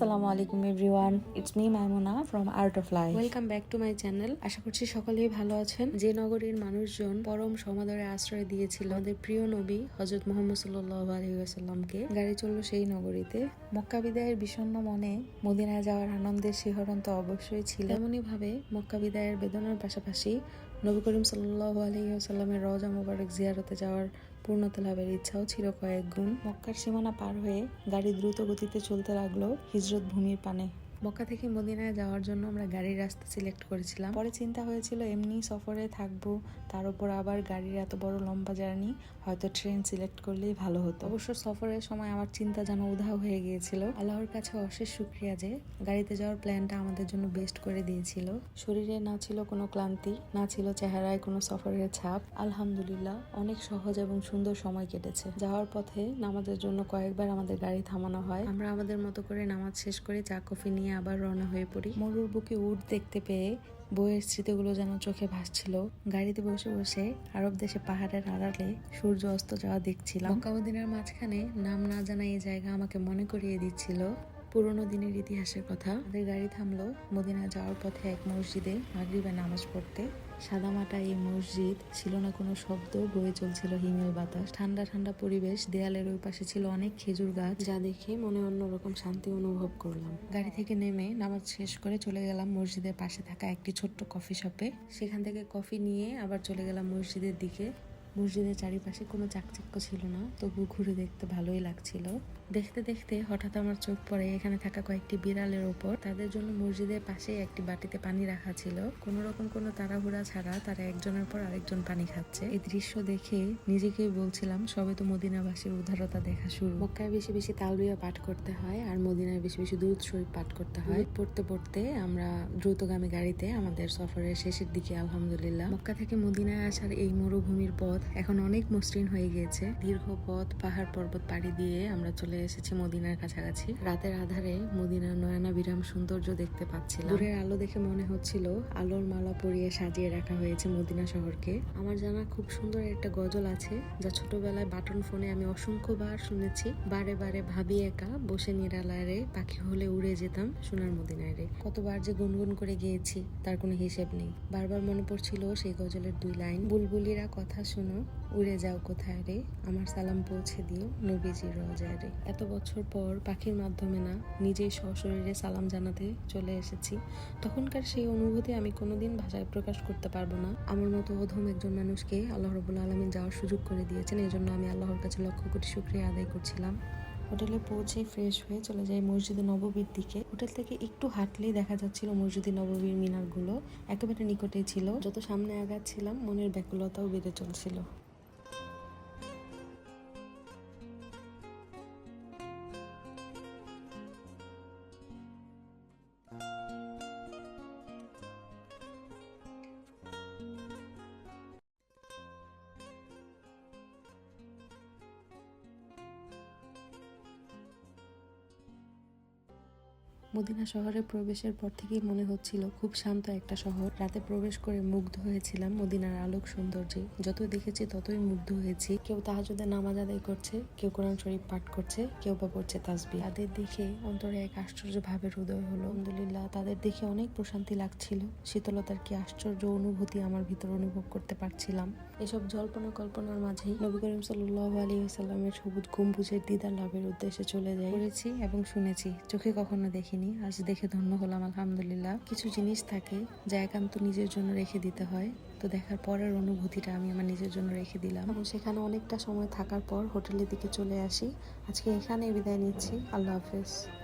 আসসালামু আলাইকুম everyone it's me Maimuna from art of life welcome back to my channel আশা করছি সকলেই ভালো আছেন। যে নগরীর মানুষজন পরম সমাদরে আশ্রয় দিয়েছিল, আমাদের প্রিয় নবী হজরত মোহাম্মদ সাল্লাহ আলহিহাসাল্লামকে গাড়ি চলল সেই নগরীতে। মক্কা বিদায়ের বিষণ্ণ মনে মদিনায় যাওয়ার আনন্দের শিহরণ তো অবশ্যই ছিল। তেমনই ভাবে মক্কা বিদায়ের বেদনার পাশাপাশি নবী করিম সাল্লাহ আলহিহাসাল্লামের রজা মোবারক জিয়ারতে যাওয়ার পূর্ণতা লাভের ইচ্ছাও ছিল কয়েক গুণ। মক্কার সীমানা পার হয়ে গাড়ি দ্রুত গতিতে চলতে লাগল হিজরত ভূমির পানে। মক্কা থেকে মদিনায় যাওয়ার জন্য আমরা গাড়ির রাস্তা সিলেক্ট করেছিলাম। পরে চিন্তা হয়েছিল এমনি সফরে থাকব তার উপর আবার গাড়ির এত বড় লম্বা জার্নি হয়তো ট্রেন সিলেক্ট করলেই ভালো হতো। অবশ্য সফরের সময় আমার চিন্তা যেন উধাও হয়ে গিয়েছিল। আল্লাহর কাছে অশেষ শুক্রিয়া যে গাড়িতে যাওয়ার প্ল্যানটা আমাদের জন্য বেস্ট করে দিয়েছিল। শরীরে না ছিল কোনো ক্লান্তি না ছিল চেহারায় কোনো সফরের ছাপ। আলহামদুলিল্লাহ অনেক সহজ এবং সুন্দর সময় কেটেছে। যাওয়ার পথে নামাজের জন্য কয়েকবার আমাদের গাড়ি থামানো হয়। আমরা আমাদের মতো করে নামাজ শেষ করে চা কফি নিয়ে আবার রওনা হয়ে পড়ি। মরুর বুকে উঠ দেখতে পেয়ে বইয়ের স্মৃতিগুলো যেন চোখে ভাসছিল। গাড়িতে বসে বসে আরব দেশে পাহাড়ের আড়ালে সূর্য অস্ত যাওয়া দেখছিলাম। মক্কাউদ্দিনের মাঝখানে নাম না জানা এই জায়গা আমাকে মনে করিয়ে দিচ্ছিল। পুরোনো দিনের ইতিহাসের কথা। আমাদের গাড়ি থামলো মদিনা যাওয়ার পথে এক মসজিদে মাগরিবে নামাজ পড়তে। সাদামাটা এই মসজিদ ছিল না কোনো শব্দ বয়ে চলছিল হিমেল বাতাস। ঠান্ডা ঠান্ডা পরিবেশ দেয়ালের ওই পাশে ছিল অনেক খেজুর গাছ। যা দেখে মনে অন্যরকম শান্তি অনুভব করলাম। গাড়ি থেকে নেমে নামাজ শেষ করে চলে গেলাম মসজিদের পাশে থাকা একটি ছোট্ট কফি শপে। সেখান থেকে কফি নিয়ে আবার চলে গেলাম মসজিদের দিকে। মসজিদের চারিপাশে কোনো চাকচিক্য ছিল না তবু ঘুরে দেখতে ভালোই লাগছিল। দেখতে দেখতে হঠাৎ আমার চোখ পড়ে, এখানে থাকা কয়েকটি বিড়ালের ওপর। তাদের জন্য মসজিদের পাশে একটি বাটিতে পানি রাখা ছিল। কোন রকম কোনো তাড়াহুড়া ছাড়া তারা একজনের পর আরেকজন পানি খাচ্ছে। এই দৃশ্য দেখে নিজেকেই বলছিলাম, সবে তো মদিনাবাসীর উদারতা দেখা শুরু। মক্কায় বেশি বেশি তালবিয়া পাঠ করতে হয় আর মদিনায় বেশি বেশি দুধ শরীফ পাঠ করতে হয়। পড়তে পড়তে আমরা দ্রুতগামী গাড়িতে আমাদের সফরের শেষের দিকে, আলহামদুলিল্লাহ। মক্কা থেকে মদিনায় আসার এই মরুভূমির পথ এখন অনেক মসৃণ হয়ে গিয়েছে। দীর্ঘ পথ, পাহাড় পর্বত পাড়ি দিয়ে আমরা চলে এসেছি মদিনার কাছাকাছি। রাতের আধারে মদিনার নয়না বিরাম সৌন্দর্য দেখতে পাচ্ছিলাম। দূরের আলো দেখে মনে হচ্ছিল আলোর মালা পরিয়ে সাজিয়ে রাখা হয়েছে মদিনা শহরকে। আমার জানা খুব সুন্দর একটা গজল আছে, যা ছোটবেলায় বাটন ফোনে আমি অসংখ্য বার শুনেছি। বারে বারে ভাবি একা বসে নিরালায় রে পাখি হলে উড়ে যেতাম সোনার মদিনায় রে। কতবার যে গুনগুন করে গিয়েছি, তার কোনো হিসেব নেই। বারবার মনে পড়ছিল সেই গজলের দুই লাইন। বুলবুলিরা কথা শুনো উড়ে যাও কোথায় রে? আমার সালাম পৌঁছে দিও নবীজির রজায় রে। এত বছর পর পাখির মাধ্যমে না নিজেই সশরীরে সালাম জানাতে চলে এসেছি। তখনকার সেই অনুভূতি আমি কোনোদিন ভাষায় প্রকাশ করতে পারব না। আমার মতো অধম একজন মানুষকে আল্লাহ রবুল আলমিন যাওয়ার সুযোগ করে দিয়েছেন এই জন্য আমি আল্লাহর কাছে লক্ষ কোটি শুক্রিয়া আদায় করছিলাম। হোটেলে পৌঁছে ফ্রেশ হয়ে চলে যাই মসজিদে নববীর দিকে। হোটেল থেকে একটু হাঁটলেই দেখা যাচ্ছিল মসজিদে নববীর মিনারগুলো একেবারে নিকটেই ছিল। যত সামনে আগাচ্ছিলাম, মনের ব্যাকুলতাও বেড়ে চলছিল। মদিনা শহরে প্রবেশের পর থেকেই মনে হচ্ছিল খুব শান্ত একটা শহর। রাতে প্রবেশ করে মুগ্ধ হয়েছিলাম মদিনার আলোক সৌন্দর্যে। যত দেখেছি ততই মুগ্ধ হয়েছি। কেউ তাহাজুদের নামাজ আদায় করছে, কেউ কোরআন শরীফ পাঠ করছে, কেউ বা পড়ছে তাসবি তাদের দেখে অন্তরে এক আশ্চর্য ভাবে হৃদয় হলো। আলহামদুলিল্লাহ তাদের দেখে অনেক প্রশান্তি লাগছিল। শীতলতার কি আশ্চর্য অনুভূতি আমার ভিতর অনুভব করতে পারছিলাম। এসব জল্পনা কল্পনার মাঝেই নবী করিম সাল্লাহ আলী সাল্লামের সবুজ গম্বুজের দিদার লাভের উদ্দেশ্যে চলে যাই। পড়েছি এবং শুনেছি, চোখে কখনো দেখিনি, আজ দেখে ধন্য হলাম, আলহামদুলিল্লাহ। কিছু জিনিস থাকে যা একান্ত নিজের জন্য রেখে দিতে হয়। তো দেখার পরের অনুভূতিটা আমি আমার নিজের জন্য রেখে দিলাম। এবং সেখানে অনেকটা সময় থাকার পর হোটেলের দিকে চলে আসি। আজকে এখানে বিদায় নিচ্ছি। আল্লাহ হাফেজ।